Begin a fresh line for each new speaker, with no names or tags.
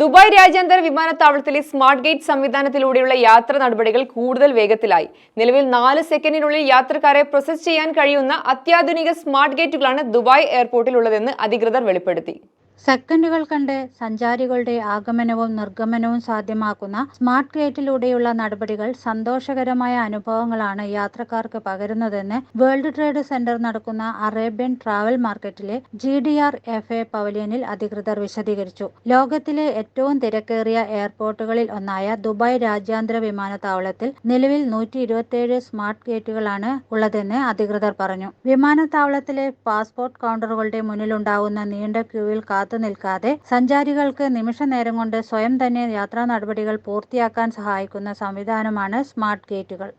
Dubai രാജ്യാന്തര വിമാനത്താവളത്തിലെ smart gate സംവിധാനത്തിലൂടെയുള്ള യാത്ര നടപടികൾ കൂടുതൽ വേഗത്തിലായി. നിലവിൽ നാല് സെക്കൻഡിനുള്ളിൽ യാത്രക്കാരെ പ്രോസസ് ചെയ്യാൻ കഴിയുന്ന അത്യാധുനിക സ്മാർട്ട് ഗേറ്റുകളാണ് ദുബായ് എയർപോർട്ടിലുള്ളതെന്ന് അധികൃതർ വെളിപ്പെടുത്തി.
സെക്കൻഡുകൾ കണ്ട് സഞ്ചാരികളുടെ ആഗമനവും നിർഗമനവും സാധ്യമാക്കുന്ന സ്മാർട്ട് ഗേറ്റിലൂടെയുള്ള നടപടികൾ സന്തോഷകരമായ അനുഭവങ്ങളാണ് യാത്രക്കാർക്ക് പകരുന്നതെന്ന് വേൾഡ് ട്രേഡ് സെന്റർ നടക്കുന്ന അറേബ്യൻ ട്രാവൽ മാർക്കറ്റിലെ G D R F A പവലിയനിൽ അധികൃതർ വിശദീകരിച്ചു. ലോകത്തിലെ ഏറ്റവും തിരക്കേറിയ എയർപോർട്ടുകളിൽ ഒന്നായ ദുബായ് രാജ്യാന്തര വിമാനത്താവളത്തിൽ നിലവിൽ നൂറ്റി ഇരുപത്തിയേഴ് സ്മാർട്ട് ഗേറ്റുകളാണ് ഉള്ളതെന്ന് അധികൃതർ പറഞ്ഞു. വിമാനത്താവളത്തിലെ പാസ്പോർട്ട് കൗണ്ടറുകളുടെ മുന്നിലുണ്ടാവുന്ന നീണ്ട ക്യൂവിൽ കാത്തു നിൽക്കാതെ സഞ്ചാരികൾക്ക് നിമിഷ നേരം കൊണ്ട് സ്വയം തന്നെ യാത്രാ നടപടികൾ പൂർത്തിയാക്കാൻ സഹായിക്കുന്ന സംവിധാനമാണ് സ്മാർട്ട് ഗേറ്റുകൾ.